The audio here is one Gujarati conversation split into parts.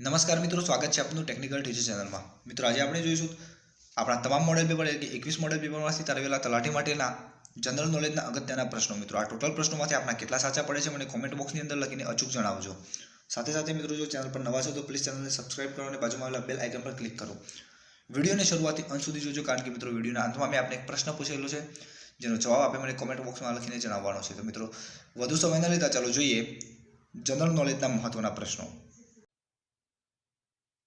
નમસ્કાર મિત્રો, સ્વાગત છે આપનું ટેકનિકલ ટીચર ચેનલમાં મિત્રો, આજે આપણે જોઈશું આપણા તમામ મોડેલ પેપર એટલે કે એકવીસ મોડેલ પેપરમાંથી તારવેલા તલાટી માટેના જનરલ નોલેજના અગત્યના પ્રશ્નો. મિત્રો, આ ટોટલ પ્રશ્નોમાંથી આપણા કેટલા સાચા પડે છે મને કોમેન્ટ બોક્સની અંદર લખીને અચૂક જણાવજો. સાથે સાથે મિત્રો, જો ચેનલ પર નવા છો તો પ્લીઝ ચેનલને સબસ્ક્રાઇબ કરો અને બાજુમાં આવેલા બેલ આઇકન પર ક્લિક કરો. વિડીયોને શરૂઆતથી અંત સુધી જોજો, કારણ કે મિત્રો, વિડીયોના અંતમાં મેં આપણે એક પ્રશ્ન પૂછેલો છે, જેનો જવાબ આપે મને કોમેન્ટ બોક્સમાં લખીને જણાવવાનો છે. તો મિત્રો, વધુ સમય ન લેતા ચાલો જોઈએ જનરલ નોલેજના મહત્વના પ્રશ્નો.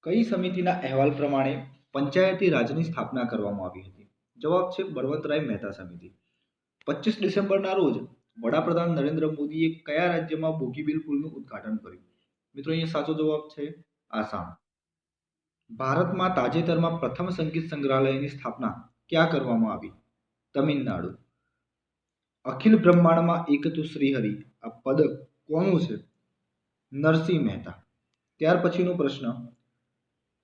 કઈ સમિતિના અહેવાલ પ્રમાણે પંચાયતી રાજની સ્થાપના કરવામાં આવી હતી? જવાબ છે બળવંતરાય મહેતા સમિતિ. પચીસ ડિસેમ્બરના રોજ વડાપ્રધાન નરેન્દ્ર મોદીએ કયા રાજ્યમાં બોગીબીલ પુલનું ઉદ્ઘાટન કર્યું? મિત્રો, અહીંયા સાચો જવાબ છે આસામ. ભારતમાં તાજેતરમાં પ્રથમ સંગીત સંગ્રહાલયની સ્થાપના ક્યાં કરવામાં આવી? તમિલનાડુ. અખિલ બ્રહ્માંડમાં એક તું શ્રીહરિ, આ પદક કોનું છે? નરસિંહ મહેતા. ત્યાર પછીનો પ્રશ્ન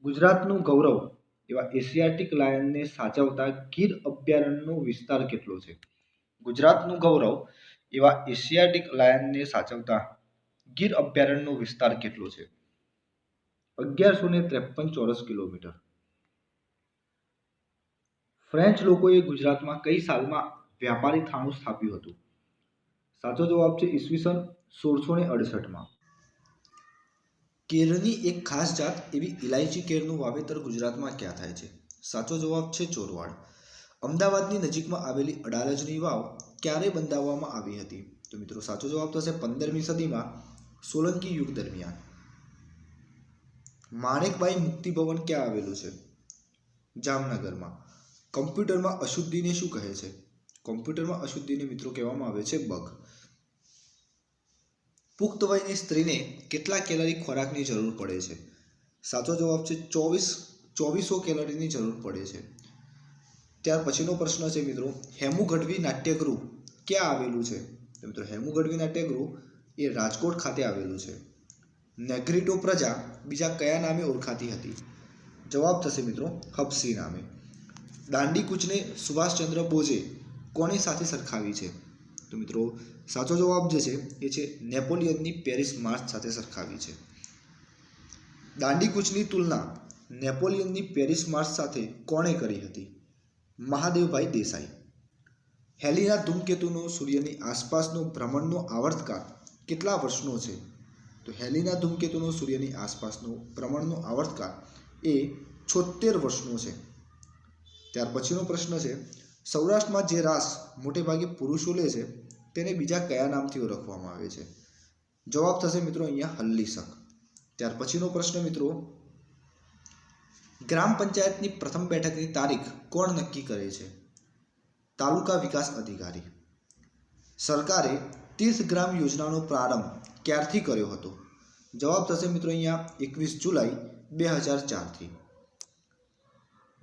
ગુજરાતનું ગૌરવ એવા એશિયાટિક લાયનને સાચવતા ગીર અભયારણ્યનો વિસ્તાર કેટલો છે? ગુજરાતનું ગૌરવ એવા એશિયાટિક લાયનને સાચવતા ગીર અભયારણ્યનો વિસ્તાર કેટલો છે? અગિયારસો ને ત્રેપન ચોરસ કિલોમીટર. ફ્રેન્ચ લોકોએ ગુજરાતમાં કઈ સાલમાં વ્યાપારી થાણું સ્થાપ્યું હતું? સાચો જવાબ છે ઈસવીસન સોળસો ને અડસઠમાં. કેળની એક ખાસ જાત એવી ઇલાયચી કેરનું વાવેતર ગુજરાતમાં ક્યાં થાય છે? સાચો જવાબ છે ચોરવાડ. અમદાવાદની નજીકમાં આવેલી અડાલજની વાવ ક્યારે બંધાવવામાં આવી હતી. તો મિત્રો, સાચો જવાબ થશે પંદરમી સદીમાં સોલંકી યુગ દરમિયાન. માણેકબાઈ મુક્તિ ભવન ક્યાં આવેલું છે? જામનગરમાં. કમ્પ્યુટરમાં અશુદ્ધિને શું કહે છે? કોમ્પ્યુટરમાં અશુદ્ધિને મિત્રો કહેવામાં આવે છે બગ. પુખ્ત વયની સ્ત્રીને કેટલા કેલરી ખોરાકની જરૂર પડે છે? સાચો જવાબ છે ચોવીસ, ચોવીસો કેલરીની જરૂર પડે છે. ત્યાર પછીનો પ્રશ્ન છે મિત્રો, હેમુ ગઢવી નાટ્યગૃહ ક્યાં આવેલું છે? મિત્રો, હેમુ ગઢવી નાટ્યગૃહ એ રાજકોટ ખાતે આવેલું છે. નેગ્રીટો પ્રજા બીજા કયા નામે ઓળખાતી હતી? જવાબ થશે મિત્રો, હબસી નામે. દાંડી કૂચને સુભાષચંદ્ર બોઝે કોની સાથે સરખાવી છે? તો મિત્રો, સાચો જવાબ જે છે, એ છે નેપોલિયનની પેરિસ માર્ચ સાથે સરખાવી છે. દાંડી કૂચની તુલના નેપોલિયનની પેરિસ માર્ચ સાથે કોણે કરી હતી? મહાદેવભાઈ દેસાઈ. હેલીના ધૂમકેતુનો સૂર્યની આસપાસનો ભ્રમણનો આવર્તકાળ કેટલા વર્ષનો છે? તો હેલીના ધૂમકેતુનો સૂર્યની આસપાસનો ભ્રમણનો આવર્તકાળ એ છોતેર વર્ષનો છે. ત્યાર પછીનો પ્રશ્ન છે, સૌરાષ્ટ્રમાં જે રાસ મોટેભાગે પુરુષો લે છે તેને બીજા કયા નામથી ઓળખવામાં આવે છે? જવાબ થશે મિત્રો અહીંયા હલ્લીસક ત્યાર પછીનો પ્રશ્ન મિત્રો, ગ્રામ પંચાયતની પ્રથમ બેઠકની તારીખ કોણ નક્કી કરે છે? તાલુકા વિકાસ અધિકારી. સરકારે તીર્થ ગ્રામ યોજનાનો પ્રારંભ ક્યારથી કર્યો હતો? જવાબ થશે મિત્રો અહીંયા એકવીસ જુલાઈ બે હજાર ચારથી.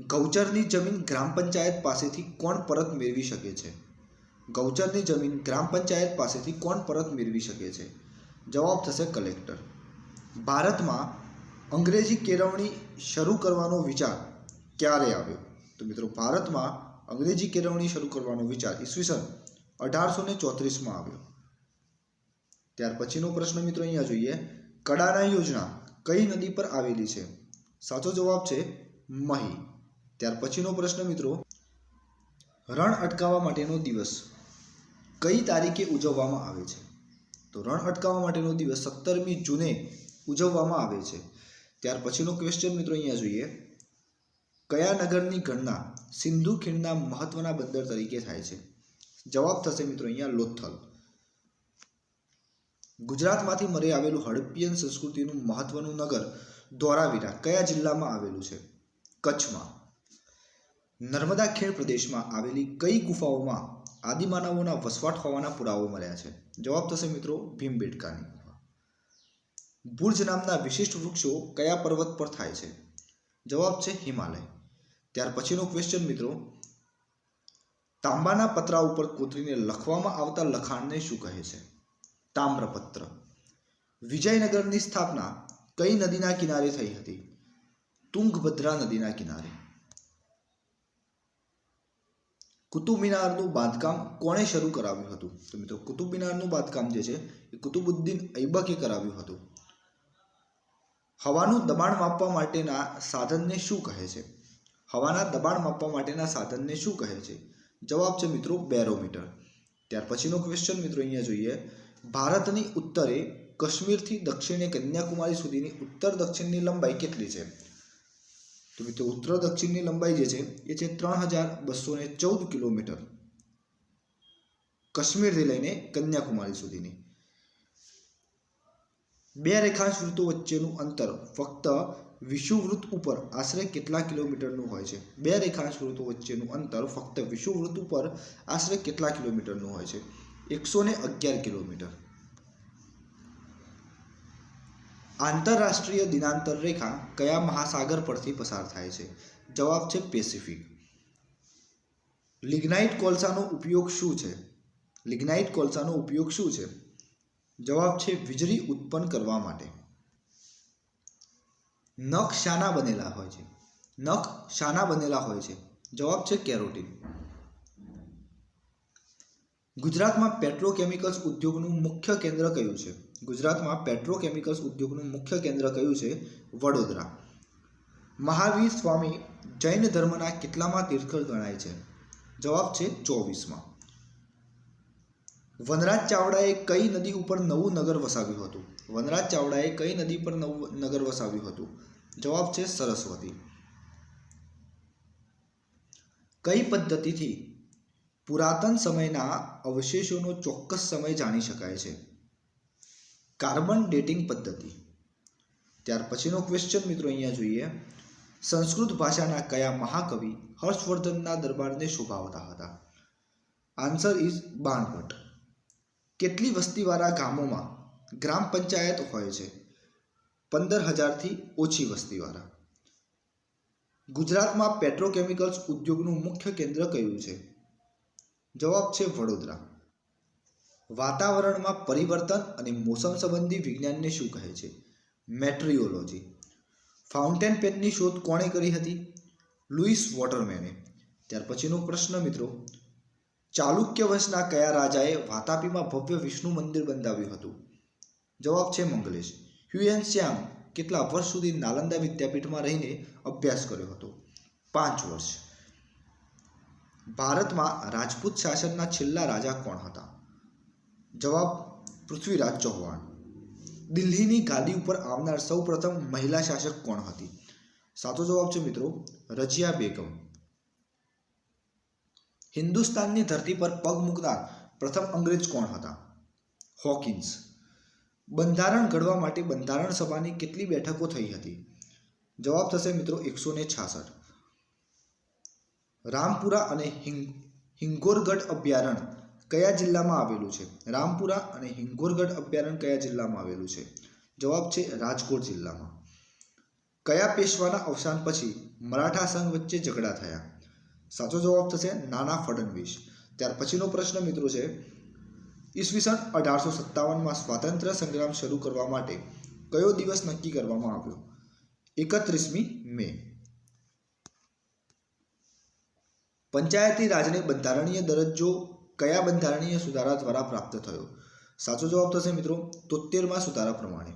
ગૌચરની જમીન ગ્રામ પંચાયત પાસેથી કોણ પરત મેળવી શકે છે? ગૌચરની જમીન ગ્રામ પંચાયત પાસેથી કોણ પરત મેળવી શકે છે? જવાબ થશે કલેક્ટર. ભારતમાં અંગ્રેજી કેળવણી શરૂ કરવાનો વિચાર ક્યારે આવ્યો? તો મિત્રો, ભારતમાં અંગ્રેજી કેળવણી શરૂ કરવાનો વિચાર ઈસવીસન અઢારસો ને ચોત્રીસમાં આવ્યો. ત્યાર પછીનો પ્રશ્ન મિત્રો અહીંયા જોઈએ. કડાના યોજના કઈ નદી પર આવેલી છે? સાચો જવાબ છે મહી. ત્યાર પછીનો પ્રશ્ન મિત્રો, રણ અટકાવવા માટેનો દિવસ. કઈ તારીખે ઉજવવામાં આવે છે? તો રણ અટકાવવા માટેનો દિવસ સત્તરમી જૂને ઉજવવામાં આવે છે. ત્યાર પછીનો ક્વેશ્ચન મિત્રો અહીંયા જોઈએ. કયા નગરની ગણના સિંધુ ખીણના મહત્વના બંદર તરીકે થાય છે? જવાબ થશે મિત્રો અહીંયા લોથલ. ગુજરાતમાંથી મરે આવેલું હડપ્પિયન સંસ્કૃતિનું મહત્વનું નગર ધોરાવીરા કયા જિલ્લામાં આવેલું છે? કચ્છમાં. નર્મદા ખીણ પ્રદેશમાં આવેલી કઈ ગુફાઓમાં આદિમાનવોના વસવાટ હોવાના પુરાવો મળ્યા છે. જવાબ થશે મિત્રો ભીમબેટકાની ગુફા બુર્જ નામના વિશિષ્ટ વૃક્ષો કયા પર્વત પર થાય છે? જવાબ છે હિમાલય. ત્યાર પછીનો ક્વેશ્ચન મિત્રો, તાંબાના પતરા ઉપર કોતરીને લખવામાં આવતા લખાણને શું કહે છે? તામ્રપત્ર. વિજયનગરની સ્થાપના કઈ નદીના કિનારે થઈ હતી? તુંગભદ્રા નદીના કિનારે. કુતુબ મિનારનું બાંધકામ કોણે શરૂ કરાવ્યું હતું? તો મિત્રો, કુતુબ મિનારનું બાંધકામ જે છે, એ કુતુબુદ્દીન ઐબકે કરાવ્યું હતું. હવાનું દબાણ માપવા માટેના સાધનને શું કહે છે? હવાના દબાણ માપવા માટેના સાધનને શું કહે છે? જવાબ છે મિત્રો, બેરોમીટર. ત્યાર પછીનો ક્વેશ્ચન મિત્રો અહીંયા જોઈએ. ભારતની ઉત્તરે કાશ્મીરથી દક્ષિણે કન્યાકુમારી સુધીની ઉત્તર દક્ષિણની લંબાઈ કેટલી છે? તો મિત્રો ઉત્તર દક્ષિણની લંબાઈ જે છે, એ છે ત્રણ હજાર બસો ને ચૌદ કિલોમીટર. કાશ્મીરથી લઈને કન્યાકુમારી સુધીની. બે રેખાંશ વૃત્તો વચ્ચેનું અંતર ફક્ત વિષુવવૃત્ત ઉપર આશરે કેટલા કિલોમીટરનું હોય છે? બે રેખાંશ વૃત્તો વચ્ચેનું અંતર ફક્ત વિષુવવૃત્ત ઉપર આશરે કેટલા કિલોમીટરનું હોય છે? એકસો અગિયાર કિલોમીટર. આંતરરાષ્ટ્રીય દિનાંતર રેખા કયા મહાસાગર પરથી પસાર થાય છે? જવાબ છે પેસિફિક. લિગ્નાઇટ કોલસાનો ઉપયોગ શું છે? લિગ્નાઇટ કોલસાનો ઉપયોગ શું છે? જવાબ છે વીજળી ઉત્પન્ન કરવા માટે. નખ શાના બનેલા હોય છે. નખ શાના બનેલા હોય છે. જવાબ છે કેરોટીન. ગુજરાતમાં પેટ્રોકેમિકલ્સ ઉદ્યોગનું મુખ્ય કેન્દ્ર કયું છે? ગુજરાતમાં પેટ્રોકેમિકલ્સ ઉદ્યોગનું મુખ્ય કેન્દ્ર કયું છે? વડોદરા. મહાવીર સ્વામી જૈન ધર્મના કેટલામાં તીર્થળ ગણાય છે? જવાબ છે ચોવીસમાં. વનરાજ ચાવડાએ કઈ નદી ઉપર નવું નગર વસાવ્યું હતું? વનરાજ ચાવડાએ કઈ નદી પર નવું નગર વસાવ્યું હતું? જવાબ છે સરસ્વતી. કઈ પદ્ધતિથી પુરાતન સમયના અવશેષોનો ચોક્કસ સમય જાણી શકાય છે? કાર્બન ડેટિંગ પદ્ધતિ. ત્યાર પછીનો ક્વેશ્ચન મિત્રો અહીંયા જોઈએ. સંસ્કૃત ભાષાના કયા મહાકવિ હર્ષવર્ધનના દરબારને શોભાવતા હતા? Answer is Banabhatta. કેટલી વસ્તીવાળા ગામોમાં ગ્રામ પંચાયત હોય છે? પંદર હજારથી ઓછી વસ્તીવાળા. ગુજરાતમાં પેટ્રોકેમિકલ્સ ઉદ્યોગનું મુખ્ય કેન્દ્ર કયું છે? જવાબ છે વડોદરા. વાતાવરણમાં પરિવર્તન અને મોસમ સંબંધી વિજ્ઞાનને શું કહે છે? મેટ્રિયોલોજી. ફાઉન્ટેન પેનની શોધ કોણે કરી હતી? લુઈસ વોટરમેને. ત્યાર પછીનો પ્રશ્ન મિત્રો ચાલુક્ય વંશના કયા રાજાએ વાતાપીમાં ભવ્ય વિષ્ણુ મંદિર બંધાવ્યું હતું? જવાબ છે મંગલેશ. હ્યુએન શ્યામ કેટલા વર્ષ સુધી નાલંદા વિદ્યાપીઠમાં રહીને અભ્યાસ કર્યો હતો? પાંચ વર્ષ. ભારતમાં રાજપૂત શાસનના છેલ્લા રાજા કોણ હતા? જવાબ પૃથ્વીરાજ ચૌહાણ. દિલ્હીની ગાદી ઉપર આવનાર સૌપ્રથમ મહિલા શાસક કોણ હતી? સાચો જવાબ છે મિત્રો, રજિયા બેગમ. હિન્દુસ્તાનની ધરતી પર પગ મૂકનાર પ્રથમ અંગ્રેજ કોણ હતા? હોકિન્સ. બંધારણ ઘડવા માટે બંધારણ સભાની કેટલી બેઠકો થઈ હતી? જવાબ થશે મિત્રો એકસો ને છાસઠ. રામપુરા અને હિંગોરગઢ અભયારણ્ય. કયા જિલ્લામાં આવેલું છે? રામપુરા અને હિંગોરગઢ અભયારણ્ય કયા જિલ્લામાં આવેલું છે? જવાબ છે રાજકોટ જિલ્લામાં. કયા પેશવાના અવસાન પછી મરાઠા સંઘ વચ્ચે ઝઘડા થયા? સાચો જવાબ થશે નાના ફડણવીસ. ત્યાર પછીનો પ્રશ્ન મિત્રો છે, ઈસવીસન અઢારસો સત્તાવનમાં સ્વાતંત્ર્ય સંગ્રામ શરૂ કરવા માટે કયો દિવસ નક્કી કરવામાં આવ્યો? એકત્રીસમી મે. પંચાયતી રાજને બંધારણીય દરજ્જો કયા બંધારણીય સુધારા દ્વારા પ્રાપ્ત થયો? સાચો જવાબ થશે મિત્રો તોતેરમાં સુધારા પ્રમાણે.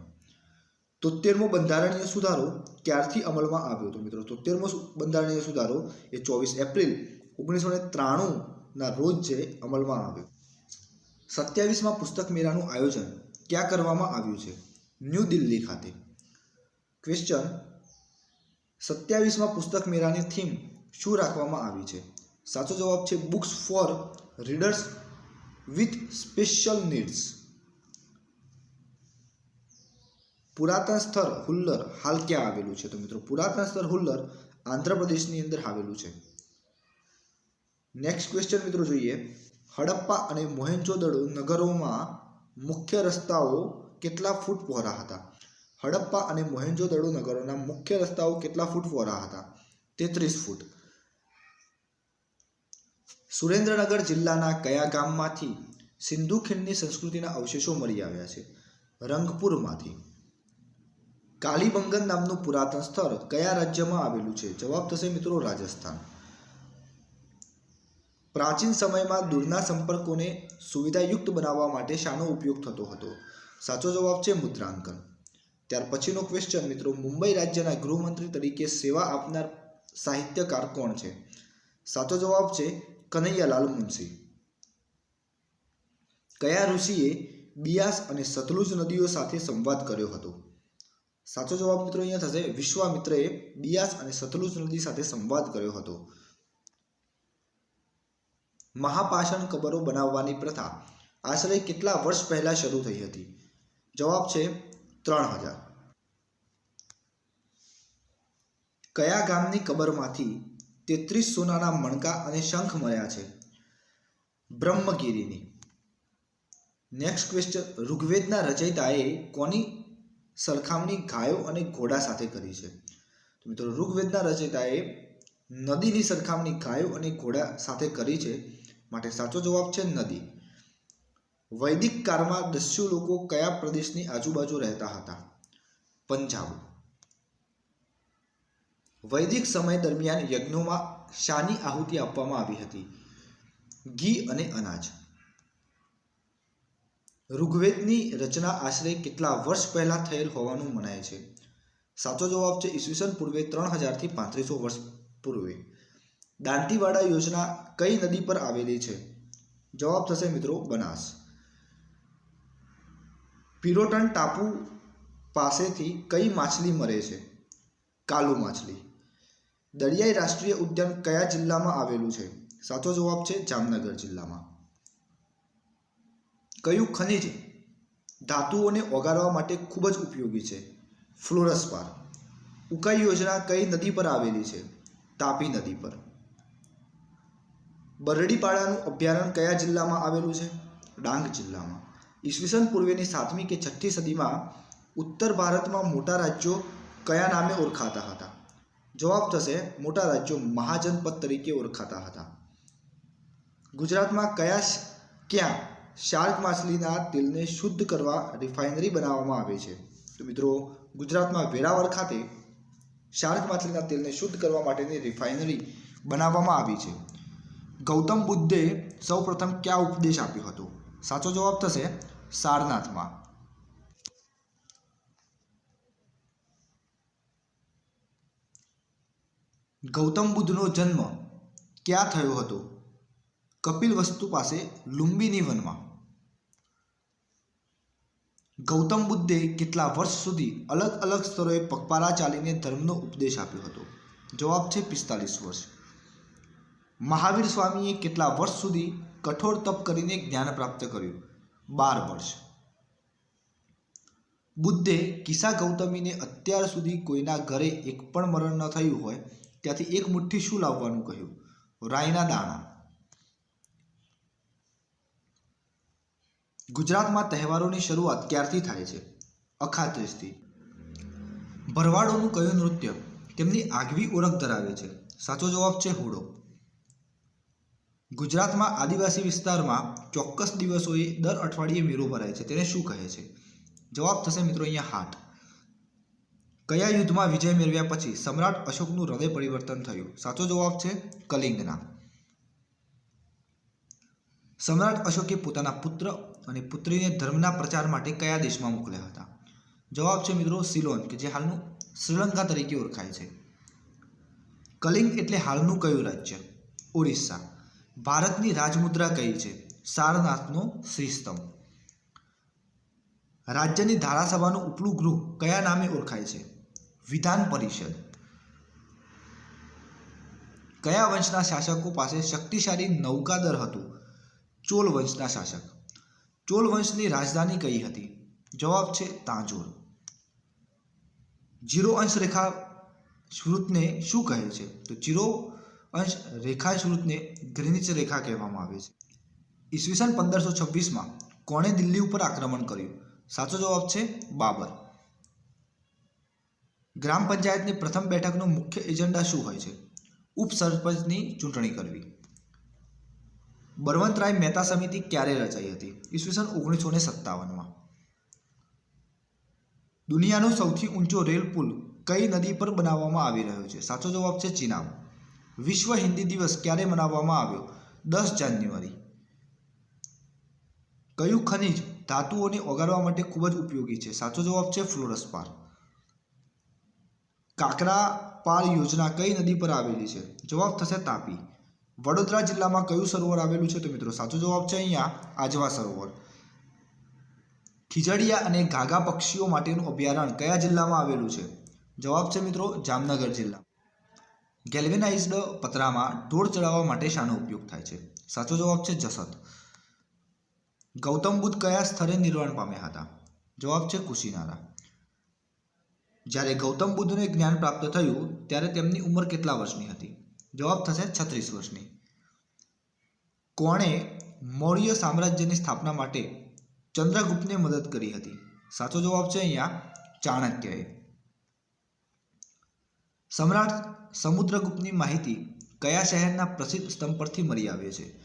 તોતેરમો બંધારણીય સુધારો ક્યારથી અમલમાં આવ્યો હતો મિત્રો તોતેરમો બંધારણીય સુધારો એ ચોવીસ એપ્રિલ ઓગણીસો ને ત્રાણુંના રોજ જે અમલમાં આવ્યો. સત્યાવીસમાં પુસ્તક મેળાનું આયોજન ક્યાં કરવામાં આવ્યું છે? ન્યૂ દિલ્હી ખાતે. ક્વેશ્ચન સત્યાવીસમાં પુસ્તક મેળાની થીમ શું રાખવામાં આવી છે? સાચો જવાબ છે books for readers with special needs. પુરાતન સ્થળ હુલ્લર હાલ ક્યાં આવેલું છે? તો મિત્રો, પુરાતન સ્થળ હુલ્લર આંધ્રપ્રદેશની અંદર આવેલું છે. નેક્સ્ટ ક્વેશ્ચન મિત્રો જોઈએ. હડપ્પા અને મોહેન્જોદડો નગરોમાં મુખ્ય રસ્તાઓ કેટલા ફૂટ પહોળા હતા? હડપ્પા અને મોહેન્જોદડો નગરોના મુખ્ય રસ્તાઓ કેટલા ફૂટ પહોળા હતા? તેત્રીસ ફૂટ. સુરેન્દ્રનગર જિલ્લાના કયા ગામમાંથી સિંધુ ખીણની સંસ્કૃતિના અવશેષો મળી આવ્યા છે? રંગપુરમાંથી. કાલીબંગન નામનું પુરાતન સ્થળ કયા રાજ્યમાં આવેલું છે? જવાબ થશે મિત્રો રાજસ્થાન. પ્રાચીન સમયમાં દૂરના સંપર્કોને સુવિધાયુક્ત બનાવવા માટે શાનો ઉપયોગ થતો હતો? સાચો જવાબ છે મુદ્રાંકન ત્યાર પછીનો ક્વેશ્ચન મિત્રો, મુંબઈ રાજ્યના ગૃહમંત્રી તરીકે સેવા આપનાર સાહિત્યકાર કોણ છે? સાચો જવાબ છે કનૈયાલાલ મુનશી. કયા ઋષિએ બિયાસ અને સતલુજ નદીઓ સાથે સંવાદ કર્યો હતો? સાચો જવાબ મિત્રો અહીંયા થશે, વિશ્વામિત્રએ બિયાસ અને સતલુજ નદી સાથે સંવાદ કર્યો હતો. મહાપાષાણ કબરો બનાવવાની પ્રથા આશરે કેટલા વર્ષ પહેલા શરૂ થઈ હતી? જવાબ છે ત્રણ હજાર. કયા ગામની કબરમાંથી તેત્રીસ સોનાના મણકા અને શંખ મળ્યા છે. બ્રહ્મગીરીની. નેક્સ્ટ ક્વેશ્ચન ઋગ્વેદના રચયિતાએ કોની સરખામણી ગાયો અને ઘોડા સાથે કરી છે? તો મિત્રો, ઋગ્વેદના રચયિતાએ નદીની સરખામણી ગાયો અને ઘોડા સાથે કરી છે માટે સાચો જવાબ છે નદી. વૈદિક કાળમાં દસ્યુ લોકો કયા પ્રદેશની આજુબાજુ રહેતા હતા? પંજાબ. વૈદિક સમય દરમિયાન યજ્ઞોમાં શાની આહુતિ આપવામાં આવી હતી. ઘી અને અનાજ. ઋગ્વેદની રચના આશરે કેટલા વર્ષ પહેલા થયેલ હોવાનું મનાય છે? સાચો જવાબ છે ઈસવીસન પૂર્વે ત્રણ હજારથી પાંત્રીસો વર્ષ પૂર્વે. દાંતીવાડા યોજના કઈ નદી પર આવેલી છે? જવાબ થશે મિત્રો બનાસ. પિરોટન ટાપુ પાસેથી કઈ માછલી મરે છે? કાલુ માછલી. દરિયાઈ રાષ્ટ્રીય ઉદ્યાન કયા જિલ્લામાં આવેલું છે? સાચો જવાબ છે જામનગર જિલ્લામાં. કયું ખનિજ ધાતુઓને ઓગાળવા માટે ખૂબ જ ઉપયોગી છે? ફ્લોરસપાર ઉકાઈ યોજના કઈ નદી પર આવેલી છે? તાપી નદી પર. બરડીપાડાનું અભયારણ્ય કયા જિલ્લામાં આવેલું છે? ડાંગ જિલ્લામાં. ઈસવીસન પૂર્વેની સાતમી કે છઠ્ઠી સદીમાં ઉત્તર ભારતમાં મોટા રાજ્યો કયા નામે ઓળખાતા હતા? જવાબ થશે મોટા રાજ્યો મહાજનપદ તરીકે ઓળખાતા હતા. ગુજરાતમાં કયા ક્યાં શાર્ક માછલીના તેલને શુદ્ધ કરવા રિફાઇનરી બનાવવામાં આવે છે? તો મિત્રો, ગુજરાતમાં વેરાવળ ખાતે શાર્ક માછલીના તેલને શુદ્ધ કરવા માટેની રિફાઇનરી બનાવવામાં આવી છે. ગૌતમ બુદ્ધે સૌપ્રથમ ક્યાં ઉપદેશ આપ્યો હતો? સાચો જવાબ થશે સારનાથમાં. ગૌતમ બુદ્ધનો જન્મ ક્યાં થયો હતો? કપિલ વસ્તુ પાસે લુંબિની વનમાં. ગૌતમ બુદ્ધે કેટલા વર્ષ સુધી અલગ અલગ સ્તરોએ પગપાળા ચાલીને ધર્મનો ઉપદેશ આપ્યો હતો? જવાબ છે પિસ્તાલીસ વર્ષ. મહાવીર સ્વામીએ કેટલા વર્ષ સુધી કઠોર તપ કરીને જ્ઞાન પ્રાપ્ત કર્યું? બાર વર્ષ. બુદ્ધે કિસ્સા ગૌતમીને અત્યાર સુધી કોઈના ઘરે એક પણ મરણ ન થયું હોય ત્યાંથી એક મુઠ્ઠી શું લાવવાનું કહ્યું? રાઈના દાણા. ગુજરાતમાં તહેવારોની શરૂઆત ક્યારથી થાય છે? અખાત્રીસથી. ભરવાડોનું કયું નૃત્ય તેમની આગવી ઓળખ ધરાવે છે? સાચો જવાબ છે હોડો. ગુજરાતમાં આદિવાસી વિસ્તારમાં ચોક્કસ દિવસોએ દર અઠવાડિયે મેળો ભરાય છે. તેને શું કહે છે? જવાબ થશે મિત્રો અહીંયા હાટ કયા યુદ્ધમાં વિજય મેળવ્યા પછી સમ્રાટ અશોકનું હૃદય પરિવર્તન થયું? સાચો જવાબ છે કલિંગના. સમ્રાટ અશોકે પોતાના પુત્ર અને પુત્રીને ધર્મના પ્રચાર માટે કયા દેશમાં મોકલ્યા હતા? જવાબ છે મિત્રો સિલોન, કે જે હાલનું શ્રીલંકા તરીકે ઓળખાય છે. કલિંગ એટલે હાલનું કયું રાજ્ય? ઓરિસ્સા. ભારતની રાજમુદ્રા કઈ છે? સારનાથનો શ્રીસ્તંભ. રાજ્યની ધારાસભાનું ઉપલું ગૃહ કયા નામે ઓળખાય છે? વિધાન પરિષદ. કયા વંશના શાસકો પાસે શક્તિશાળી નૌકાદળ હતું? ચોલ વંશના શાસક. ચોલ વંશની રાજધાની કઈ હતી? જવાબ છે તાંજોર. જીરો અંશ રેખા શ્રુતને શું કહે છે? તો જીરો અંશ રેખા શ્રુતને ગ્રીનિચ રેખા કહેવામાં આવે છે. ઈસવીસન પંદરસો છવ્વીસમાં કોણે દિલ્હી ઉપર આક્રમણ કર્યું? સાચો જવાબ છે બાબર. ગ્રામ પંચાયતની પ્રથમ બેઠકનો મુખ્ય એજન્ડા શું હોય છે? ઉપસરપંચની ચૂંટણી કરવી. બળવંતરાય મહેતા સમિતિ ક્યારે રચાઈ હતી? ઈસવીસન ઓગણીસો ને સત્તાવનમાં. દુનિયાનો સૌથી ઊંચો રેલ પુલ કઈ નદી પર બનાવવામાં આવી રહ્યો છે? સાચો જવાબ છે ચીનામ. વિશ્વ હિન્દી દિવસ ક્યારે મનાવવામાં આવ્યો? દસ જાન્યુઆરી. કયું ખનિજ ધાતુઓને ઓગાળવા માટે ખૂબ જ ઉપયોગી છે? સાચો જવાબ છે ફ્લોરસપાર કાકરા પાળ યોજના કઈ નદી પર આવેલી છે? જવાબ થશે તાપી. વડોદરા જિલ્લામાં કયું સરોવર આવેલું છે તો મિત્રો સાચો જવાબ છે અહીંયા આજવા સરોવર. ખીજડીયા અને ઘાઘા પક્ષીઓ માટેનું અભયારણ્ય કયા જિલ્લામાં આવેલું છે? જવાબ છે મિત્રો જામનગર જિલ્લા. ગેલ્વેનાઇઝડ પતરામાં ઢોળ ચડાવવા માટે શાનો ઉપયોગ થાય છે? સાચો જવાબ છે જસત ગૌતમ બુદ્ધ કયા સ્થળે નિર્વાણ પામ્યા હતા? જવાબ છે કુશીનારા. જ્યારે ગૌતમ બુદ્ધને જ્ઞાન પ્રાપ્ત થયું, ત્યારે તેમની ઉંમર કેટલા વર્ષની હતી? જવાબ થશે છત્રીસ વર્ષની. કોણે મૌર્ય સામ્રાજ્યની સ્થાપના માટે ચંદ્રગુપ્તને મદદ કરી હતી? સાચો જવાબ છે અહીંયા ચાણક્યએ. સમ્રાટ સમુદ્રગુપ્તની માહિતી કયા શહેરના પ્રસિદ્ધ સ્તંભ પરથી મળી આવે છે?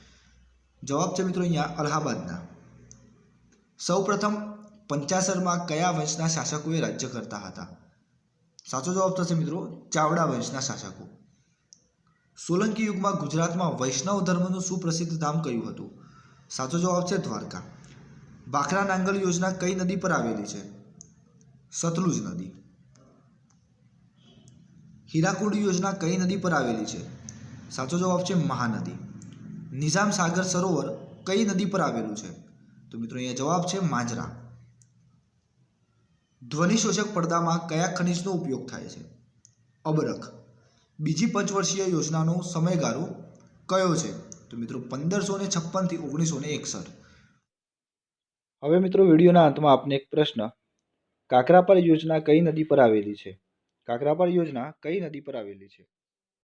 જવાબ છે મિત્રો અહીંયા અલ્હાબાદના. સૌપ્રથમ પંચાસરમાં કયા વંશના શાસકોએ રાજ્ય કરતા હતા? સાચો જવાબ થશે મિત્રો ચાવડા વંશના શાસકો. સોલંકી યુગમાં ગુજરાતમાં વૈષ્ણવ ધર્મનું સુપ્રસિદ્ધ ધામ કયું હતું? સાચો જવાબ છે દ્વારકા. બાખરા નાંગલ યોજના કઈ નદી પર આવેલી છે? સતલુજ નદી. હીરાકુડ યોજના કઈ નદી પર આવેલી છે? સાચો જવાબ છે મહાનદી. નિઝામ સાગર સરોવર કઈ નદી પર આવેલું છે? તો મિત્રો અહીંયા જવાબ છે માંજરા. ધ્વનિ શોષક પડદામાં કયા ખનિજનો ઉપયોગ થાય છે? અબરખ. બીજી પંચવર્ષીય યોજનાનો સમયગાળો કયો છે? તો મિત્રો પંદરસો ને છપ્પનથી ઓગણીસો ને એકસઠ. હવે મિત્રો વિડીયોના અંતમાં આપને એક પ્રશ્ન. કાકરાપાર યોજના કઈ નદી પર આવેલી છે? કાકરાપાર યોજના કઈ નદી પર આવેલી છે?